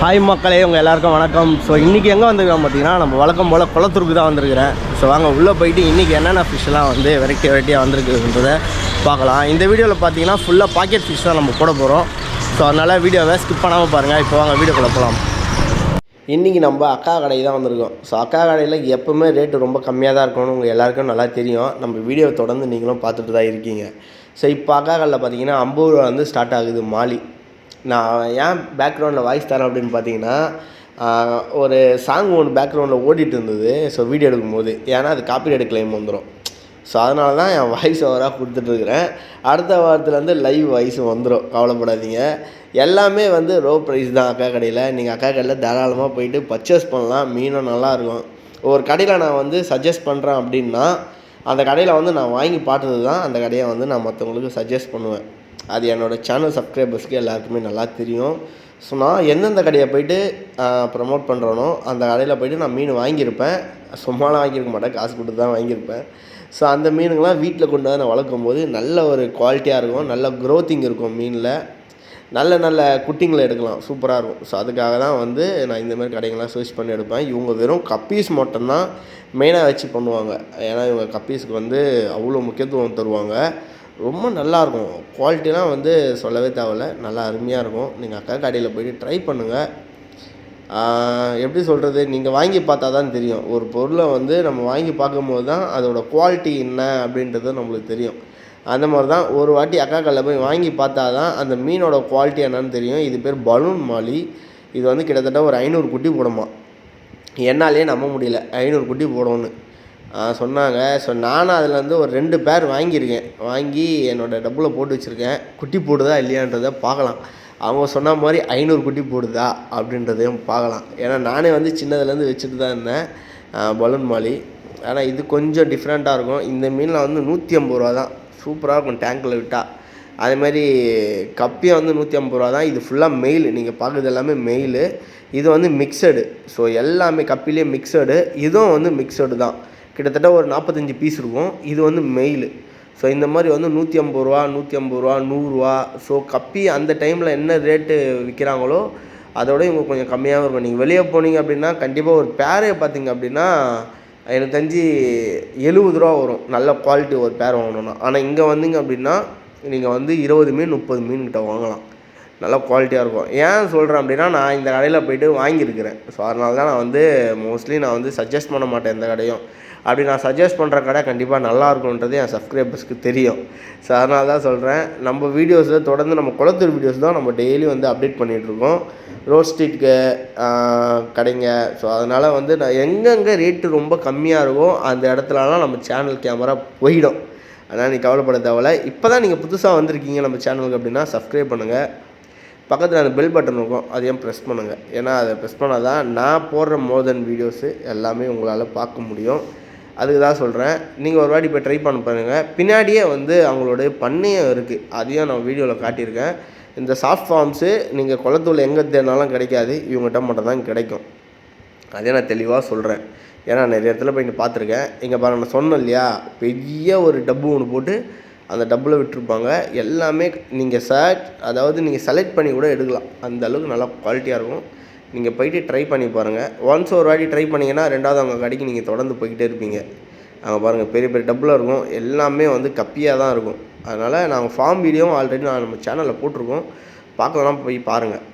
Hi மக்களே உங்கள் எல்லாருக்கும் வணக்கம். ஸோ இன்றைக்கி எங்கே வந்திருக்கோம் பார்த்தீங்கன்னா நம்ம வழக்கம் போல் குளத்தூருக்கு தான் வந்திருக்கிறேன். ஸோ வாங்க உள்ளே போயிட்டு இன்றைக்கி என்னென்ன ஃபிஷ்லாம் வந்து வெரைட்டி வெரைட்டியாக வந்திருக்குன்றதை பார்க்கலாம். இந்த வீடியோவில் பார்த்தீங்கன்னா ஃபுல்லாக பாக்கெட் ஃபிஷ் தான் நம்ம போட போகிறோம் ஸோ அதனால் வீடியோவை ஸ்கிப் பண்ணாமல் பாருங்கள் இப்போ வாங்க வீடியோக்குள்ளே போகலாம் இன்றைக்கி நம்ம அக்கா கடை தான் வந்திருக்கோம். ஸோ அக்கா கடையில் எப்போவுமே ரேட்டு ரொம்ப கம்மியாக தான் இருக்கணும்னு உங்கள் எல்லாருக்கும் நல்லா தெரியும். நம்ம வீடியோ தொடர்ந்து நீங்களும் பார்த்துட்டு தான் இருக்கீங்க. ஸோ இப்போ அக்கா கடையில் பார்த்தீங்கன்னா ஐம்பது ரூபா வந்து ஸ்டார்ட் ஆகுது மாலி. நான் ஏன் பேக்ரவுண்டில் வாய்ஸ் தரேன் அப்படின்னு பார்த்தீங்கன்னா ஒரு சாங் ஒன்று பேக்ரவுண்டில் ஓடிட்டு இருந்தது. ஸோ வீடியோ எடுக்கும்போது. ஏன்னா அது காப்பிரைட் கிளைம் வந்துடும் ஸோ அதனால தான் என் வாய்ஸ் ஓவராக கொடுத்துட்ருக்குறேன் அடுத்த வாரத்துலேருந்து லைவ் வாய்ஸ் வந்துடும் கவலைப்படாதீங்க. எல்லாமே வந்து ரோ ப்ரைஸ் தான் அக்கா கடையில். நீங்கள் அக்கா கடையில் தாராளமாக போயிட்டு பர்ச்சேஸ் பண்ணலாம். மீனும் நல்லாயிருக்கும் ஒரு கடையில் நான் வந்து சஜஸ்ட் பண்ணுறேன் அப்படின்னா அந்த கடையில் வந்து நான் வாங்கி பார்த்தது தான் அந்த கடையை வந்து நான் மற்றவங்களுக்கு சஜஸ்ட் பண்ணுவேன். அது என்னோடய சேனல் சப்ஸ்கிரைபர்ஸ்க்கு எல்லாருக்குமே நல்லா தெரியும். ஸோ நான் எந்தெந்த கடையை போயிட்டு ப்ரமோட் பண்ணுறேனோ அந்த கடையில் போயிட்டு நான் மீன் வாங்கியிருப்பேன். சும்மாலாம் வாங்கியிருக்க மாட்டேன். காசு கொடுத்து தான் வாங்கியிருப்பேன். ஸோ அந்த மீனுங்களாம் வீட்டில் கொண்டு வந்து நான் வளர்க்கும் போது நல்ல ஒரு குவாலிட்டியாக இருக்கும். நல்ல க்ரோத்திங் இருக்கும் மீனில். நல்ல நல்ல குட்டிங்களை எடுக்கலாம். சூப்பராக இருக்கும். ஸோ அதுக்காக தான் வந்து நான் இந்தமாதிரி கடைங்களாம் சர்ச் பண்ணி எடுப்பேன். இவங்க வெறும் கப்பீஸ் மட்டும்தான் மெயினாக வச்சு பண்ணுவாங்க. ஏன்னா இவங்க கப்பீஸ்க்கு வந்து அவ்வளோ முக்கியத்துவம் தருவாங்க. ரொம்ப நல்லாயிருக்கும். குவாலிட்டிலாம் வந்து சொல்லவே தேவையில்ல. நல்லா அருமையாக இருக்கும். நீங்கள் அக்கா கடையில் போயிட்டு ட்ரை பண்ணுங்கள் எப்படி சொல்கிறது நீங்கள் வாங்கி பார்த்தா தான் தெரியும். ஒரு பொருளை வந்து நம்ம வாங்கி பார்க்கும்போது தான் அதோட குவாலிட்டி என்ன அப்படின்றது நம்மளுக்கு தெரியும். அந்த மாதிரி தான் ஒரு வாட்டி அக்கா கடையில் போய் வாங்கி பார்த்தா தான் அந்த மீனோட குவாலிட்டி என்னன்னு தெரியும். இது பேர் பலூன் மாலி. இது வந்து கிட்டத்தட்ட ஒரு ஐநூறு குட்டி போடுமா. என்னாலே நம்ப முடியல. ஐநூறு குட்டி போடணும்னு சொன்னாங்க. ஸோ நானும் அதில் வந்து ஒரு ரெண்டு பேர் வாங்கியிருக்கேன். வாங்கி என்னோடய டப்பில் போட்டு வச்சுருக்கேன். குட்டி போடுதா இல்லையான்றதை பார்க்கலாம். அவங்க சொன்ன மாதிரி ஐநூறு குட்டி போடுதா அப்படின்றதையும் பார்க்கலாம். ஏன்னா நானே வந்து சின்னதுலேருந்து வச்சுட்டு தான் இருந்தேன். பலூன் மாலி. ஆனால் இது கொஞ்சம் டிஃப்ரெண்ட்டாக இருக்கும். இந்த மீனில் வந்து நூற்றி ஐம்பது ரூபா தான். சூப்பராக இருக்கும் டேங்க்கில் விட்டால் அதேமாதிரி கப்பியும் வந்து நூற்றி ஐம்பது ரூபா தான். இது ஃபுல்லாக மெயில் நீங்கள் பார்க்குறது எல்லாமே மெயிலு இது வந்து மிக்சடு ஸோ எல்லாமே கப்பிலே மிக்சடு இதுவும் வந்து மிக்சடு தான். கிட்டத்தட்ட ஒரு நாற்பத்தஞ்சு பீஸ் இருக்கும். இது வந்து மெயிலு ஸோ இந்த மாதிரி வந்து நூற்றி ஐம்பது ரூபா நூற்றி ஐம்பது ரூபா நூறுரூவா ஸோ கப்பி அந்த டைமில் என்ன ரேட்டு விற்கிறாங்களோ அதோட இவங்க கொஞ்சம் கம்மியாகவும் இருக்கும். நீங்கள் வெளியே போனீங்க அப்படின்னா கண்டிப்பாக ஒரு பேரையை பார்த்தீங்க அப்படின்னா எனக்கு தெரிஞ்சு எழுபது ரூபா வரும். நல்ல குவாலிட்டி ஒரு பேர் வாங்கணும்னா. ஆனால் இங்கே வந்தீங்க அப்படின்னா நீங்கள் வந்து இருபது மீன் முப்பது மீன் கிட்ட வாங்கலாம். நல்லா குவாலிட்டியாக இருக்கும். ஏன் சொல்கிறேன் அப்படின்னா நான் இந்த கடையில் போயிட்டு வாங்கியிருக்கிறேன். ஸோ அதனால தான் நான் வந்து மோஸ்ட்லி நான் வந்து சஜஸ்ட் பண்ண மாட்டேன் எந்த கடையும். அப்படி நான் சஜஸ்ட் பண்ணுற கடை கண்டிப்பாக நல்லா என் சப்ஸ்கிரைபர்ஸ்க்கு தெரியும். ஸோ அதனால தான் சொல்கிறேன் நம்ம வீடியோஸில் தொடர்ந்து நம்ம குளத்தூர் வீடியோஸ் தான் நம்ம டெய்லி வந்து அப்டேட் பண்ணிகிட்ருக்கோம் ரோட் ஸ்ட்ரீட்க்கு கடைங்க. ஸோ அதனால் வந்து நான் எங்கெங்கே ரேட்டு ரொம்ப கம்மியாக இருக்கோ அந்த இடத்துலலாம் நம்ம சேனல் கேமரா போயிடும். அதனால் நீ கவலைப்பட தேவையில்ல. இப்போ தான் நீங்கள் புதுசாக வந்திருக்கீங்க நம்ம சேனலுக்கு அப்படின்னா சப்ஸ்கிரைப் பண்ணுங்கள் பக்கத்தில் அந்த பெல் பட்டன் இருக்கும் அதையும் ப்ரெஸ் பண்ணுங்கள் ஏன்னா அதை ப்ரெஸ் பண்ணால் தான் நான் போடுற மோர் தென் வீடியோஸு எல்லாமே உங்களால் பார்க்க முடியும். அதுக்கு தான் சொல்கிறேன் நீங்கள் ஒரு வாட்டி போய் ட்ரை பண்ண பாருங்கள் பின்னாடியே வந்து அவங்களுடைய பண்ணையம் இருக்குது அதையும் நான் வீடியோவில் காட்டியிருக்கேன். இந்த சாஃப்ட் ஃபார்ம்ஸு நீங்கள் குளத்தூள் எங்கே தேடினாலும் கிடைக்காது. இவங்ககிட்ட மட்டும் தான் கிடைக்கும். அதே நான் தெளிவாக சொல்கிறேன் ஏன்னா நிறைய இடத்துல போய் பார்த்துருக்கேன். இங்கே பாருங்கள் நான் சொன்னேன் இல்லையா? பெரிய ஒரு டப்பு ஒன்று போட்டு அந்த டப்பில் விட்டுருப்பாங்க. எல்லாமே நீங்கள் சர்ச் அதாவது நீங்கள் செலக்ட் பண்ணி கூட எடுக்கலாம். அந்த அளவுக்கு நல்லா குவாலிட்டியாக இருக்கும். நீங்கள் போயிட்டு ட்ரை பண்ணி பாருங்கள் ஒன்ஸ் ஒரு வாட்டி ட்ரை பண்ணிங்கன்னா ரெண்டாவது அவங்க கடைக்கு நீங்கள் தொடர்ந்து போய்கிட்டே இருப்பீங்க. அங்கே பாருங்கள் பெரிய பெரிய டப்பில் இருக்கும். எல்லாமே வந்து கப்பியாக தான் இருக்கும். அதனால் நாங்கள் ஃபார்ம் வீடியோவும் ஆல்ரெடி நான் நம்ம சேனலில் போட்டிருக்கோம். பார்க்கலாம் போய் பாருங்கள்